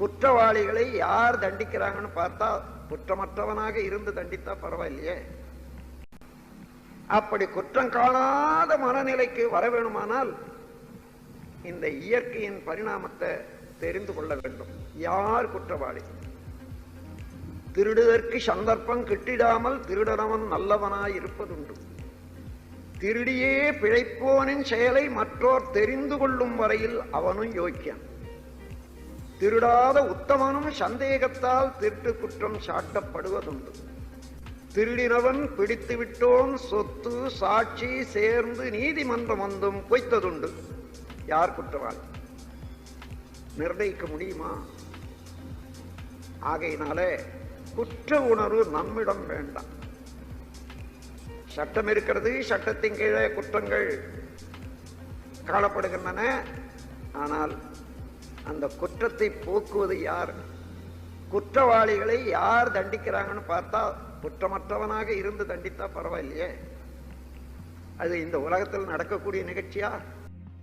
குற்றவாளிகளை யார் தண்டிக்கிறாங்கன்னு பார்த்தா குற்றமற்றவனாக இருந்து தண்டித்தா பரவாயில்லையே. அப்படி குற்றம் காணாத மனநிலைக்கு வர வேணுமானால் இந்த இயற்கையின் பரிணாமத்தை தெரிந்து கொள்ள வேண்டும். யார் குற்றவாளி? திருடுதற்கு சந்தர்ப்பம் கிட்டிடாமல் திருடனவன் நல்லவனாய் இருப்பதுண்டு. திருடியே பிழைப்போனின் செயலை மற்றோர் தெரிந்து கொள்ளும் வரையில் அவனும் யோக்கியான் திருடாத உத்தமனும் சந்தேகத்தால் திருட்டு குற்றம் சாட்டப்படுவதுண்டு. திருடினவன் பிடித்து விட்டோம் சொத்து சாட்சி சேர்ந்து நீதிமன்றம் வந்தும் பொய்த்ததுண்டு. யார் குற்றவாளி? நிர்ணயிக்க முடியுமா? ஆகையினாலே குற்ற உணர்வு நம்மிடம் வேண்டாம். சட்டம் இருக்கிறது சட்டத்தின் கீழே குற்றங்கள் காணப்படுகின்றன. ஆனால் அந்த குற்றத்தை போக்குவது யார்? குற்றவாளிகளை யார் தண்டிக்கிறாங்கன்னு பார்த்தா குற்றமற்றவனாக இருந்து தண்டித்தா பரவாயில்லையே. அது இந்த உலகத்தில் நடக்கக்கூடிய நிகழ்ச்சியா?